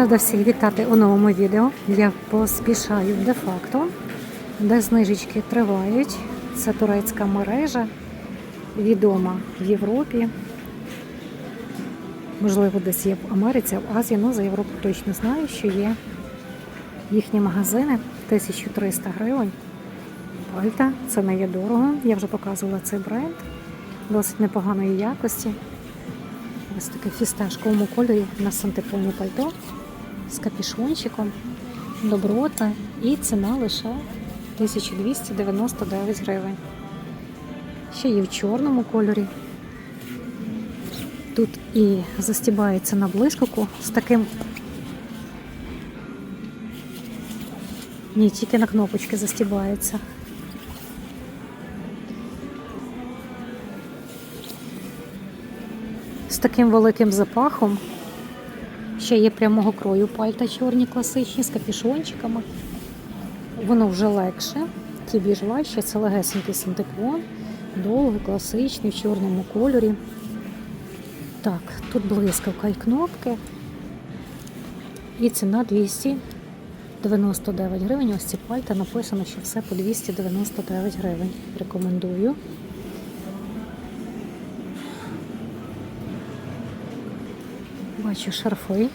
Рада всіх вітати у новому відео. Я поспішаю де-факто, де знижечки тривають. Це турецька мережа, відома в Європі. Можливо, десь є в Америці, в Азії, ну за Європу точно знаю, що є їхні магазини 1300 гривень. Пальта, це не є дорого. Я вже показувала цей бренд, досить непоганої якості. Ось таке фісташковому кольорі на сантепоні пальто з капішончиком, доброта і ціна лише 1299 гривень. Ще є в чорному кольорі. Тут і застібається на блискавку з таким. Ні, тільки на кнопочки застібається. З таким великим запахом. Ще є прямого крою пальта чорні класичні з капішончиками. Воно вже легше, ті більш важче, це легесенький синтепон, довгий, класичний, в чорному кольорі. Так, тут блискавка і кнопки. І ціна 299 гривень. Ось ці пальта написано, що все по 299 гривень. Рекомендую. Бачу шарфи.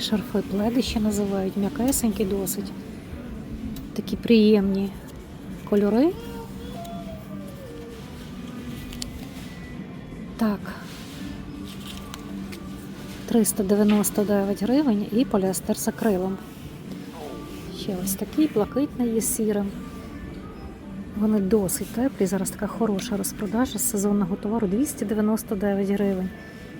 Шарфи пледи ще називають, м'якесенькі досить. Такі приємні кольори. Так. 399 гривень і поліестер з акрилом. Ще ось такий блакитний є сірим. Вони досить теплі. Зараз така хороша розпродажа з сезонного товару 299 гривень.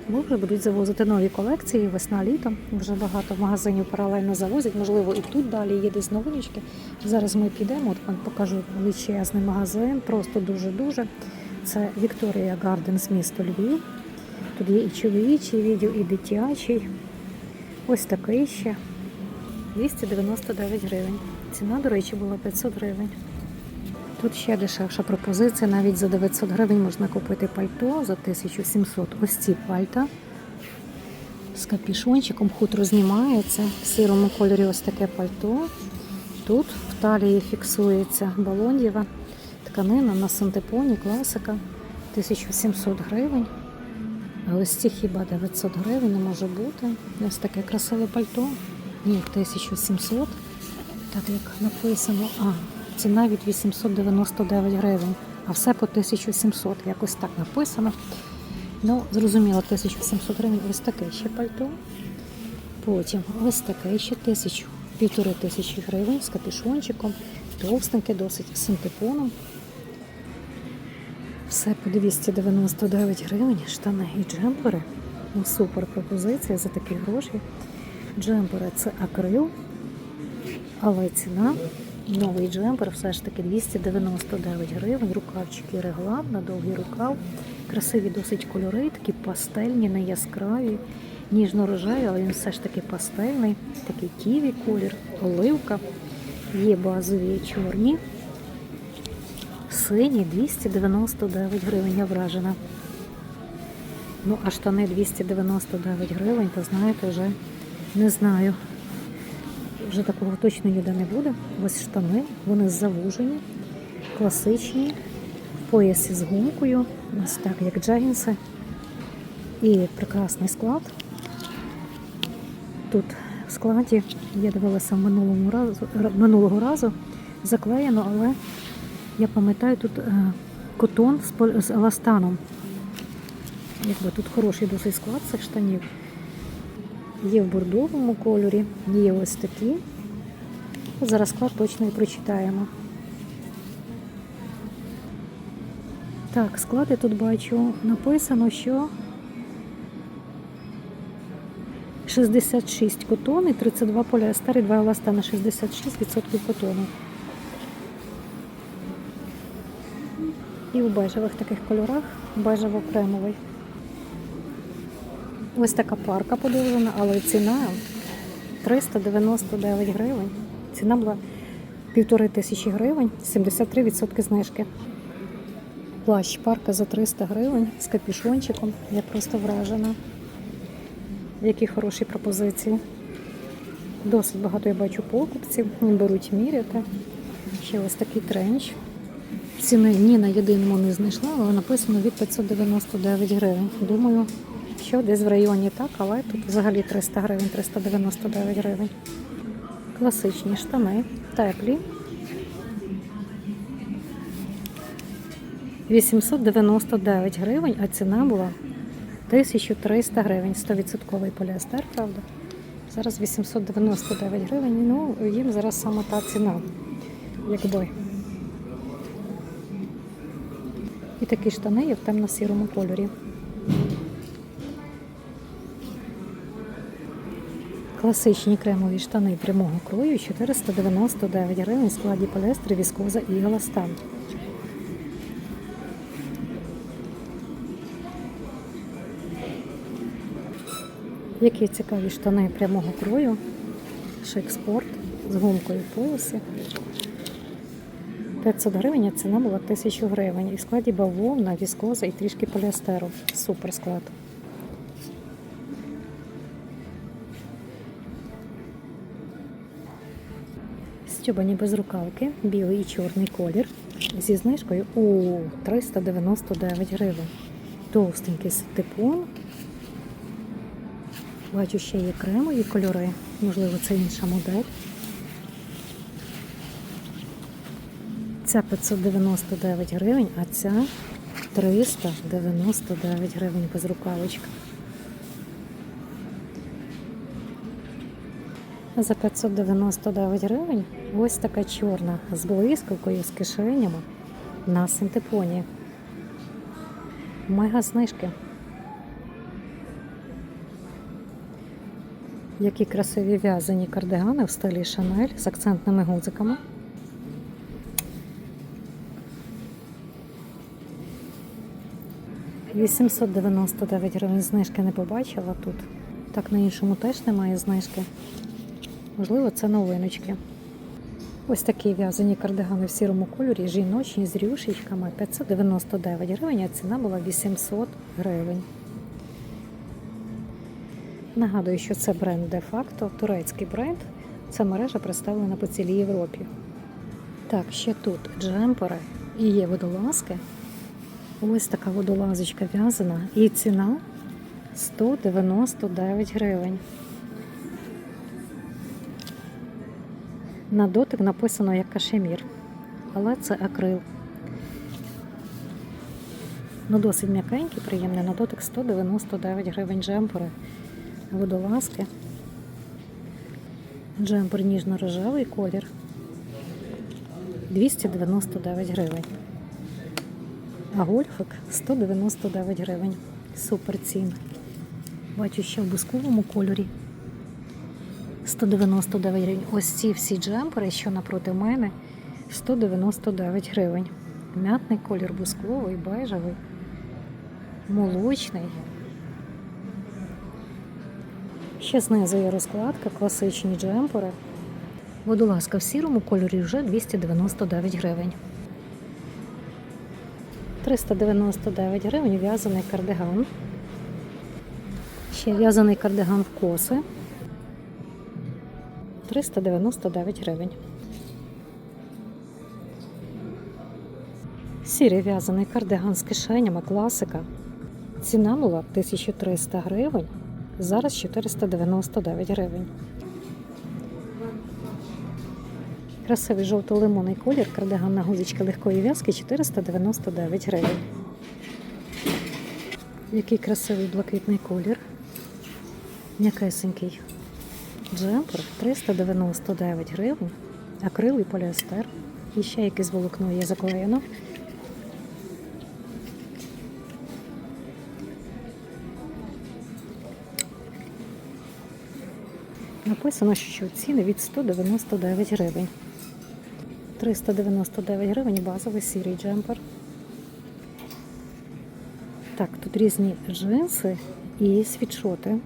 Бо вже будуть завозити нові колекції весна-літо. Вже багато магазинів паралельно завозять. Можливо, і тут далі є десь новиночки. Зараз ми підемо, от вам покажу величезний магазин, просто дуже-дуже. Це Вікторія Гарденс, місто Львів. Тут є і чоловічий відділ, і дитячий. Ось такий ще. 299 гривень. Ціна, до речі, була 500 гривень. Тут ще дешевша пропозиція. Навіть за 900 гривень можна купити пальто за 1700. Ось ці пальта з капішончиком. Хутро знімається. В сірому кольорі ось таке пальто. Тут в талії фіксується балондєва тканина на синтепоні, класика. 1700 гривень. Ось ці хіба 900 гривень не може бути. Ось таке красиве пальто. Ні, 1700. Так як написано, а ціна від 899 гривень, а все по 1700. Якось так написано. Ну, зрозуміло, 1700 гривень. Ось таке ще пальто. Потім ось таке ще тисячу, півтори тисячі гривень з капюшончиком, товстеньке, досить синтепоном. Все по 299 гривень, штани і джемпери. Ну, супер пропозиція за такі гроші. Джемпери це акрил, але ціна. Новий джемпер все ж таки 299 гривень, рукавчики реглан на довгий рукав. Красиві досить кольори, такі пастельні, не яскраві, ніжно-рожеві, але він все ж таки пастельний, такий ківі колір, оливка. Є базові чорні, сині 299 гривень, я вражена. Ну, а штани 299 гривень, то знаєте, вже не знаю. Вже такого точно ніде не буде. Ось штани, вони завужені, класичні, в поясі з гумкою, ось так, як джегінси. І прекрасний склад. Тут в складі, я дивилася минулому разу, минулого разу, заклеєно, але я пам'ятаю, тут е, котон з еластаном. Якби тут хороший досить склад цих штанів. Є в бордовому кольорі, є ось такі. Зараз склад точно і прочитаємо. Так, склад я тут бачу. Написано, що 66 котон і 32 поліестер і 2 еластана, 66% котону. І в бежевих таких кольорах, бежево-кремовий. Ось така парка подовжена, але ціна 399 гривень. Ціна була півтори тисячі гривень, 73% знижки. Плащ парка за 300 гривень з капюшончиком. Я просто вражена. Які хороші пропозиції. Досить багато я бачу покупців, беруть міряти. Ще ось такий тренч. Ціни ні на єдиному не знайшла, але написано від 599 гривень. Думаю, що десь в районі так, але тут взагалі 300 гривень, 399 гривень. Класичні штани, теплі. 899 гривень, а ціна була 1300 гривень. 100% поліестер, правда? Зараз 899 гривень. Ну, їм зараз саме та ціна. Якби. І такі штани є в темно-сірому кольорі. Класичні кремові штани прямого крою 499 гривень в складі поліестер, віскоза і еластан. Які цікаві штани прямого крою. Шик-спорт з гумкою поясі. 500 гривень, а ціна була 1000 гривень. І в складі бавовна, віскоза і трішки поліестеру. Супер склад. Стюбані безрукавки, білий і чорний колір. Зі знижкою у 399 гривень. Товстенький синтепон. Бачу, ще є кремові кольори. Можливо, це інша модель. Ця 599 гривень, а ця 399 гривень без рукавичка. А За 599 гривень ось така чорна з блискавкою, з кишенями на синтепоні. Мега знижки. Які красиві в'язані кардигани в стилі Шанель з акцентними гудзиками. «899 гривень знижки не побачила тут. Так на іншому теж немає знижки. Можливо, це новиночки. Ось такі в'язані кардигани в сірому кольорі, жіночні з рюшечками 599 гривень, а ціна була 800 гривень. Нагадую, що це бренд де-факто, турецький бренд. Ця мережа представлена по цілій Європі. Так, ще тут джемпери і є водолазки. Ось така водолазочка в'язана. І ціна 199 гривень. На дотик написано як кашемір, але це акрил. Ну, досить м'якенький, приємний на дотик 199 гривень джемпери, водолазки. Джемпер ніжно-рожевий колір 299 гривень. А гольфик 199 гривень. Супер цін. Бачу ще в бусковому кольорі. 199 гривень. Ось ці всі джемпери, що напроти мене, 199 гривень. Мятний колір бусковий, бежевий, молочний. Ще знизу є розкладка, класичні джемпери. Водолазка в сірому кольорі вже 299 гривень. 399 гривень в'язаний кардиган. Ще в'язаний кардиган в коси. 399 гривень. Сірий в'язаний кардиган з кишенями, класика. Ціна була 1300 гривень, зараз 499 гривень. Красивий жовто-лимонний колір, кардиган на гузички легкої в'язки 499 гривень. Який красивий блакитний колір. М'якесенький. Джемпер 399 гривень, акрил і поліестер. І ще якесь волокно є заклеєно. Написано, що ціни від 199 гривень. 399 гривень базовий сірий джемпер. Так, тут різні джинси і світшоти.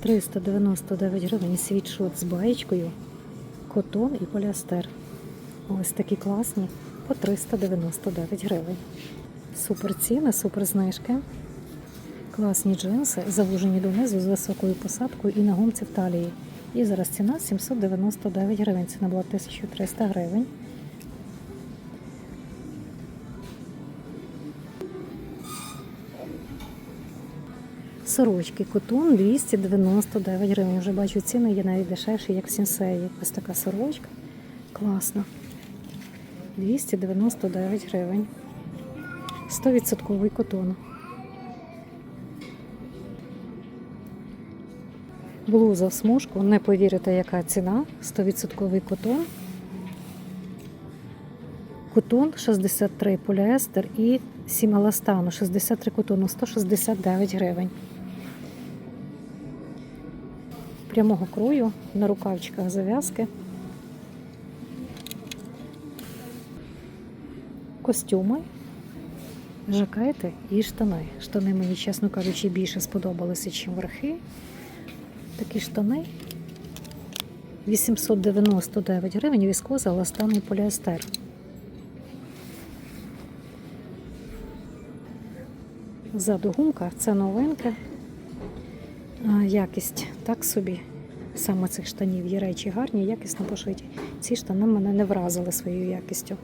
399 гривень світшот з баєчкою, котон і поліастер. Ось такі класні по 399 гривень. Супер ціни, супер знижки. Класні джинси, завужені донизу з високою посадкою і на гумці в талії. І зараз ціна 799 гривень. Ціна була 1300 гривень. Сорочки котон 299 гривень. Вже бачу ціни є навіть дешевші, як в сінсеї. Ось така сорочка. Класна. 299 гривень. 100% котон. Блуза в смужку, не повірите, яка ціна. 100% котон. Котон 63 поліестер і 7 еластану, 63 котону, 169 гривень. Прямого крою на рукавчиках зав'язки. Костюми, жакети і штани. Штани мені, чесно кажучи, більше сподобалися, ніж верхи. Такі штани 899 гривень, віскоза, еластан і поліестер. Ззаду гумка це новинки. Якість так собі. Саме цих штанів є речі гарні, якісно пошиті. Ці штани мене не вразили своєю якістю.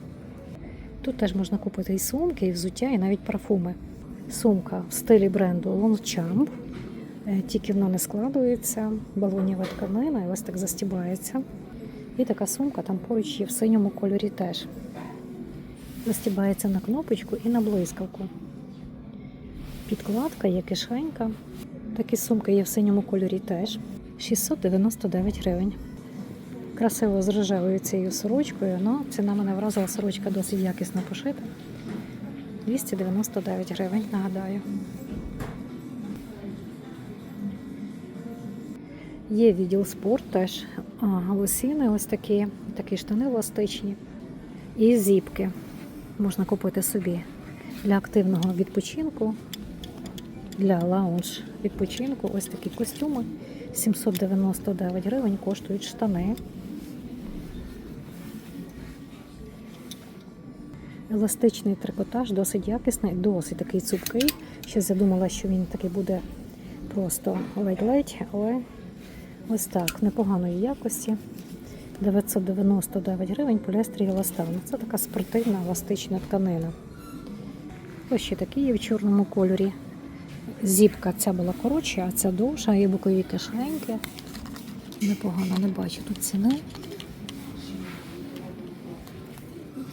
Тут теж можна купити і сумки, і взуття, і навіть парфуми. Сумка в стилі бренду Longchamp. Е, Тільки воно не складується, балоніва тканина, і ось так застібається. І така сумка там поруч є в синьому кольорі теж. Застібається на кнопочку і на блискавку. Підкладка є кишенька. Такі сумки є в синьому кольорі теж. 699 гривень. Красиво з рожевою цією сорочкою, але ціна мене вразила, сорочка досить якісно пошита. 299 гривень, нагадаю. Є відділ спорт теж. А, лосіни ось такі, такі штани еластичні. І зіпки можна купити собі для активного відпочинку, для лаунж відпочинку. Ось такі костюми. 799 гривень коштують штани. Еластичний трикотаж, досить якісний, досить такий цупкий. Ще задумала, що він такий буде просто ледь-ледь, але ось так, непоганої якості. 999 гривень поліестрій еластан. Це така спортивна еластична тканина. Ось ще такі є в чорному кольорі. Зіпка ця була коротша, а ця довша, є бокові кишеньки. Непогано не бачу тут ціни.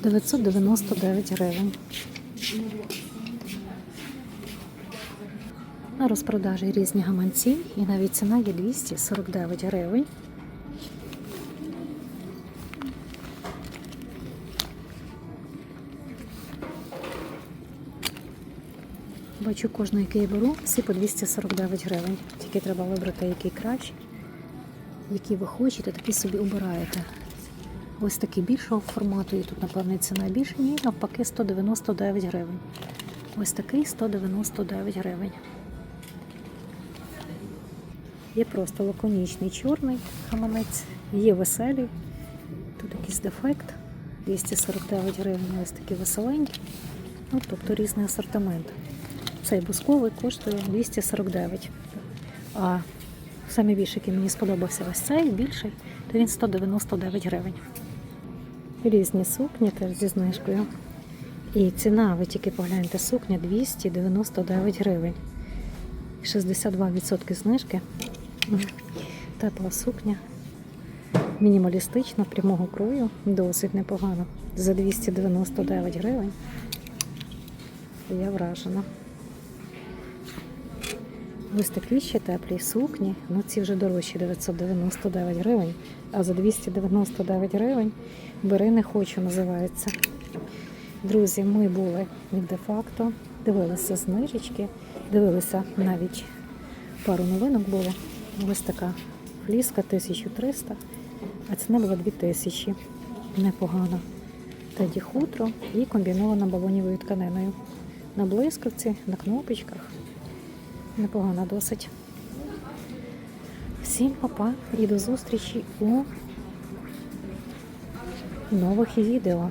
999 гривень. На розпродажі різні гаманці і навіть ціна є 249 гривень. Бачу кожний, який я беру, всі по 249 гривень. Тільки треба вибрати, який краще. Які ви хочете, такі собі обираєте. Ось такий більшого формату, і тут, напевне, ціна більше, ні, навпаки, 199 гривень. Ось такий 199 гривень. Є просто лаконічний чорний хаманець, є веселі. Тут якийсь дефект. 249 гривень, ось такі веселенькі. Ну, тобто різний асортимент. Цей бусковий коштує 249. А саме більше, який мені сподобався ось цей більший, то він 199 гривень. Різні сукні теж зі знижкою. І ціна, ви тільки погляньте, сукня 299 гривень. 62% знижки. Тепла сукня. Мінімалістична, прямого крою, досить непогано. За 299 гривень. Я вражена. Ось такі ще теплі сукні. Ну ці вже дорожчі 999 гривень. А за 299 гривень бери не хочу, називається. Друзі, ми були де-факто, дивилися знижечки, дивилися навіть пару новинок було. Ось така фліска 1300, а ціна була 2000. Непогано. Тоді хутро і комбінована балонівою тканиною. На блискавці, на кнопочках. Непогано досить. Всім папа і до зустрічі у нових відео.